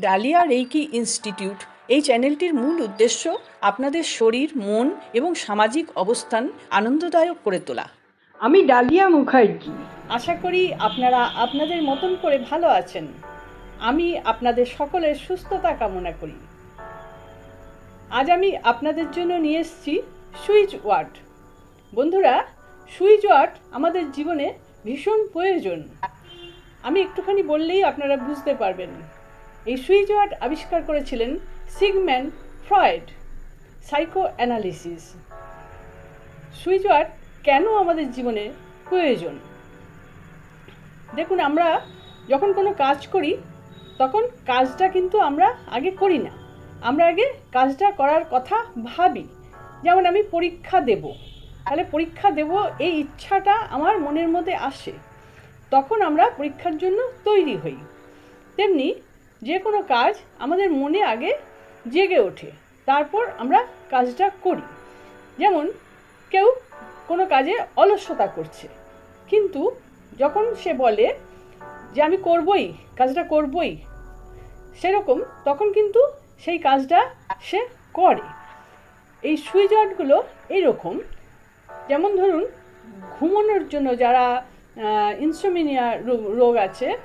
Dahlia reiki institute এই চ্যানেলটির মূল উদ্দেশ্য আপনাদের শরীর মন এবং সামাজিক অবস্থান আনন্দদায়ক করে তোলা। আমি ডালিয়া মুখার্জি। আশা করি আপনারা আপনাদের মতন করে ভালো আছেন। আমি আপনাদের সকলের সুস্থতা কামনা করি। আজ আমি আপনাদের জন্য নিয়ে এসেছি সুইচ ওয়ার্ড বন্ধুরা সুইচ ওয়ার্ড আমাদের জীবনে ভীষণ প্রয়োজন। আমি একটুখানি বললেই আপনারা বুঝতে পারবেন। এই সুইচ ওয়ার্ড আবিষ্কার করেছিলেন Sigmund Freud. Psychoanalysis switch word কেন আমাদের জীবনে প্রয়োজন? দেখুন, আমরা যখন কোনো কাজ করি, তখন কাজটা কিন্তু আমরা আগে করি না। আমরা আগে কাজটা করার কথা ভাবি। যেমন আমি পরীক্ষা দেব। তাহলে পরীক্ষা দেব, এই ইচ্ছাটা আমার মনের মধ্যে আসে। তখন আমরা পরীক্ষার জন্য তৈরি হই। তেমনি যে কোনো কাজ আমাদের মনে আগে জেগে ওঠে। তারপর আমরা কাজটা করি। যেমন, কেউ কোনো কাজে অলস্যতা করছে। কিন্তু যখন সে বলে যে, আমি করবই, কাজটা করবই, সেরকম, তখন কিন্তু সেই কাজটা সে করে। এই সুইচ ওয়ার্ডগুলো এইরকম। যেমন ধরুন, ঘুমানোর জন্য যারা ইনসোমিনিয়া রোগ আছে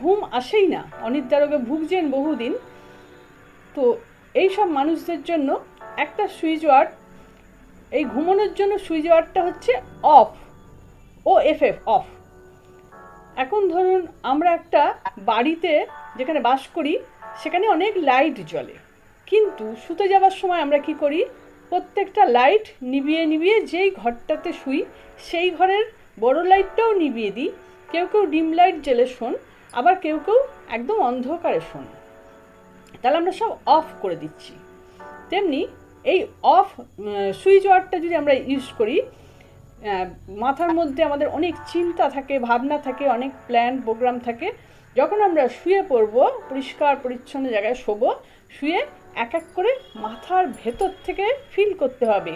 ঘুম আসেই না। অনিদ্রা রোগে ভুগছেন বহুদিন। তো এই সব মানুষদের জন্য একটা সুইচ ওয়ার্ড, এই ঘুমানোর জন্য সুইচ ওয়ার্ডটা হচ্ছে off, O F F, off. এখন ধরুন আমরা একটা বাড়িতে যেখানে বাস করি, সেখানে অনেক লাইট জ্বলে। কিন্তু শুতে যাওয়ার সময় আমরা কি করি? প্রত্যেকটা লাইট নিভিয়ে নিবিয়ে যেই ঘরটাতে শুই, সেই ঘরের বড় লাইটটাও নিভিয়ে দিই। কেউ কেউ ডিম লাইট জ্বেলে শোন, আবার কেউ কেউ একদম অন্ধকারে শোন। তাহলে আমরা সব অফ করে দিচ্ছি। তেমনি এই অফ সুইচ ওয়ার্ডটা যদি আমরা ইউজ করি মাথার মধ্যে আমাদের অনেক চিন্তা থাকে, ভাবনা থাকে, অনেক প্ল্যান প্রোগ্রাম থাকে, যখন আমরা শুয়ে পড়ব, পরিষ্কার, পরিচ্ছন্ন জায়গায় শোব, শুয়ে এক এক করে মাথার ভেতর থেকে ফিল করতে হবে।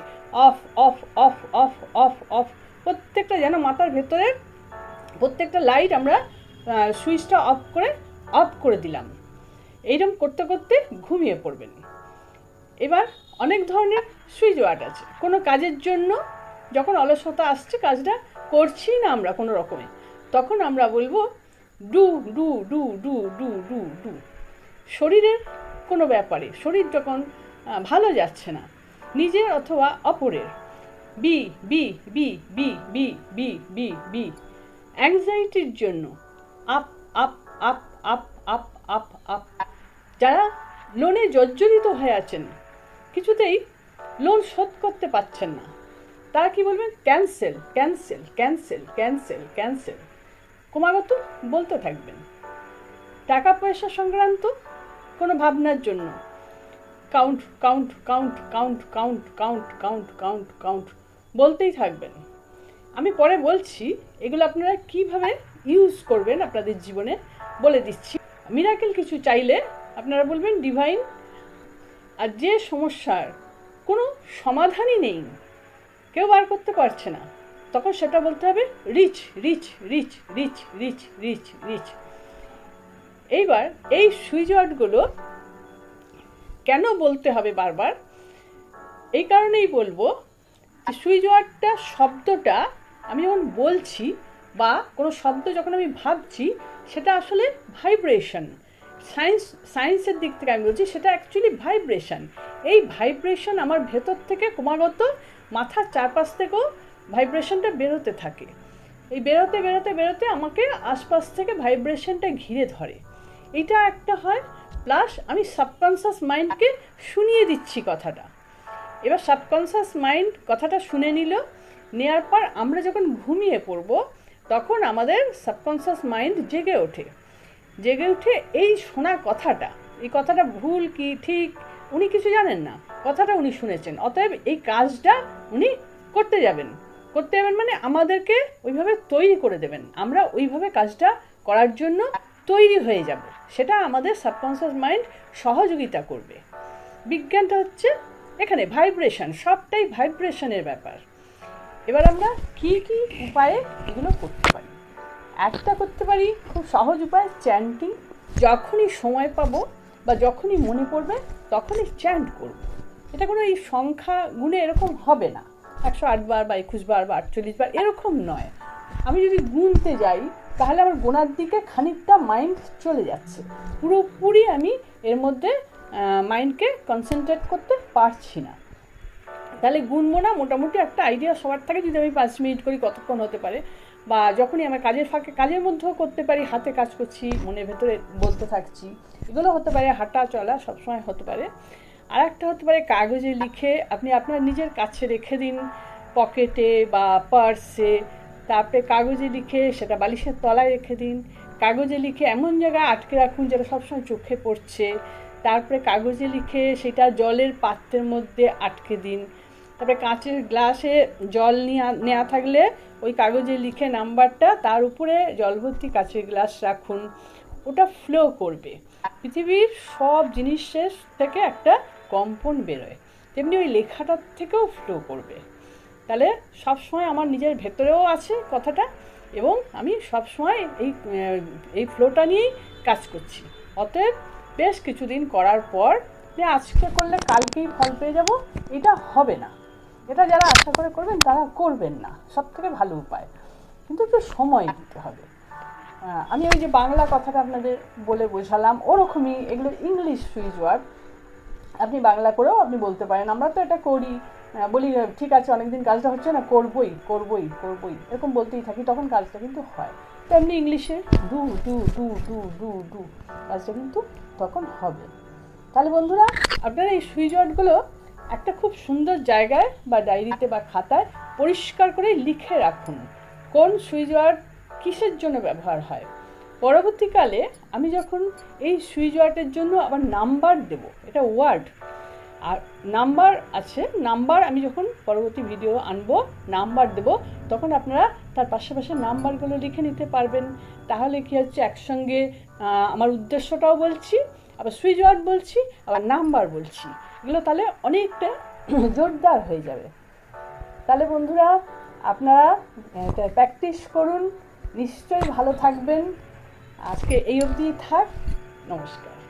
Off off off off off off প্রত্যেকটা যেন মাথার ভেতরে প্রত্যেকটা লাইট আমরা সুইচটা অফ করে অফ করে দিলাম। এইরকম করতে করতে ঘুমিয়ে পড়বেন। এবার অনেক ধরনের সুইচ ওয়ার্ড আছে। কোনো কাজের জন্য যখন অলসতা আসছে, কাজটা করছি না আমরা কোনো রকমে, তখন আমরা বলব do do do do do do do. শরীরের কোনো ব্যাপারে, শরীর যখন ভালো যাচ্ছে না, নিজের অথবা অপরের be be be be be be be be অ্যাংজাইটির জন্য up up up up up up up যারা লোনে জর্জরিত হয়ে আছেন, কিছুতেই লোন শোধ করতে পারছেন না। তারা কি বলবেন? Cancel cancel cancel cancel cancel ক্রমাগত বলতে থাকবেন। টাকা পয়সা সংক্রান্ত কোনো ভাবনার জন্য count count count count count count count count count বলতেই থাকবেন। আমি পরে বলছি, এগুলো আপনারা কীভাবে ইউজ করবেন আপনাদের জীবনে বলে দিচ্ছি। মিরাকেল কিছু চাইলে আপনারা বলবেন ডিভাইন আর যে সমস্যার কোনো সমাধানই নেই, কেউ বার করতে পারছে না, তখন সেটা বলতে হবে reach reach reach reach reach reach reach এইবার এই সুইচ ওয়ার্ডগুলো কেন বলতে হবে বারবার? এই কারণেই বলব সুইচ ওয়ার্ডটা শব্দটা আমি যখন বলছি বা কোনো শব্দ যখন আমি ভাবছি, সেটা আসলে ভাইব্রেশন সায়েন্স সায়েন্সের দিক থেকে আমি বলছি, সেটা অ্যাকচুয়ালি ভাইব্রেশন এই ভাইব্রেশন আমার ভেতর থেকে ক্রমাগত মাথার চারপাশ থেকেও ভাইব্রেশনটা বেরোতে থাকে। এই বেরোতে বেরোতে বেরোতে আমাকে আশপাশ থেকে ভাইব্রেশনটা ঘিরে ধরে। এটা একটা হয় প্লাস আমি সাবকনসিয়াস মাইন্ডকে শুনিয়ে দিচ্ছি কথাটা। এবার সাবকনসিয়াস মাইন্ড কথাটা শুনে নিল নেওয়ার পর আমরা যখন ঘুমিয়ে পড়ব, তখন আমাদের সাবকনসিয়াস মাইন্ড জেগে ওঠে। জেগে উঠে এই শোনা কথাটা, এই কথাটা ভুল কি, ঠিক, উনি কিছু জানেন না। কথাটা উনি শুনেছেন, অতএব এই কাজটা উনি করতে যাবেন। করতে যাবেন মানে আমাদেরকে ওইভাবে তৈরি করে দেবেন। আমরা ওইভাবে কাজটা করার জন্য তৈরি হয়ে যাব। সেটা আমাদের সাবকনসিয়াস মাইন্ড সহযোগিতা করবে। বিজ্ঞানটা হচ্ছে এখানে ভাইব্রেশন সবটাই ভাইব্রেশনের ব্যাপার। এবার আমরা কি কি উপায়ে এগুলো করতে পারি? একটা করতে পারি খুব সহজ উপায় চ্যান্টিং যখনই সময় পাবো বা যখনই মনে পড়বে, তখনই চ্যান্ট করব। এটা কোনো এই সংখ্যা গুণে এরকম হবে না। একশো বার বা একুশ বার বা আটচল্লিশ বার এরকম নয়। আমি যদি গুনতে যাই, তাহলে আমার গোনার দিকে খানিকটা মাইন্ড চলে যাচ্ছে। পুরোপুরি আমি এর মধ্যে মাইন্ডকে কনসেন্ট্রেট করতে পারছি না। তাহলে গুনবো না, মোটামুটি একটা আইডিয়া সবার থাকে যদি আমি পাঁচ মিনিট করি কতক্ষণ হতে পারে। বা যখনই আমার কাজের ফাঁকে, কাজের মধ্যেও করতে পারি, হাতে কাজ করছি, মনের ভেতরে বলতে থাকছি, এগুলো হতে পারে হাঁটা চলা, সবসময় হতে পারে। আর একটা হতে পারে কাগজে লিখে আপনি আপনার নিজের কাছে রেখে দিন, পকেটে বা পার্সে, তারপরে কাগজে লিখে সেটা বালিশের তলায় রেখে দিন। কাগজে লিখে এমন জায়গায় আটকে রাখুন যেটা সবসময় চোখে পড়ছে। তারপরে কাগজে লিখে সেটা জলের পাত্রের মধ্যে আটকে দিন। তারপরে কাঁচের গ্লাসে জল নেওয়া থাকলে ওই কাগজে লিখে নাম্বারটা, তার উপরে জল ভর্তি কাঁচের গ্লাস রাখুন। ওটা ফ্লো করবে। পৃথিবীর সব জিনিসের থেকে একটা কম্পন বেরোয়। তেমনি ওই লেখাটার থেকেও ফ্লো করবে। তাহলে সবসময় আমার নিজের ভেতরেও আছে কথাটা এবং আমি সবসময় এই এই ফ্লোটা নিয়েই কাজ করছি। অতএব বেশ কিছুদিন করার পর যে আজকে করলে কালকেই ফল পেয়ে যাব, এটা হবে না। এটা যারা আশা করে করবেন, তারা করবেন না। সব থেকে ভালো উপায়। কিন্তু একটু সময় দিতে হবে। আমি ওই যে বাংলা কথাটা আপনাদের বলে বোঝালাম, ওরকমই এগুলো ইংলিশ সুইচ ওয়ার্ড। আপনি বাংলা করেও আপনি বলতে পারেন, আমরা তো এটা করি। বলি, ঠিক আছে, অনেকদিন কাজটা হচ্ছে না, করবই করবই করবই। এরকম বলতেই থাকি, তখন কাজটা কিন্তু হয়। তেমনি ইংলিশে do do do do do do কাজটা কিন্তু তখন হবে। তাহলে বন্ধুরা, আপনারা এই সুইচ ওয়ার্ডগুলো একটা খুব সুন্দর জায়গায় বা ডায়েরিতে বা খাতায় পরিষ্কার করে লিখে রাখুন কোন সুইচ ওয়ার্ড কিসের জন্য ব্যবহার হয়। পরবর্তীকালে আমি যখন এই সুইচ ওয়ার্ডের জন্য আবার নাম্বার দেব, এটা ওয়ার্ড, আর নাম্বার আছে, নাম্বার আমি যখন পরবর্তী ভিডিও আনব, নাম্বার দেব, তখন আপনারা তার পাশে পাশে নাম্বারগুলো লিখে নিতে পারবেন। তাহলে কি হচ্ছে, একসঙ্গে আমার উদ্দেশ্যটাও বলছি আবার সুইচ ওয়ার্ড বলছি, আবার নাম্বার বলছি। এগুলো তাহলে অনেকটা জোরদার হয়ে যাবে। তাহলে বন্ধুরা, আপনারা প্র্যাকটিস করুন। নিশ্চয়ই ভালো থাকবেন। আজকে এই অবধি থাক। নমস্কার।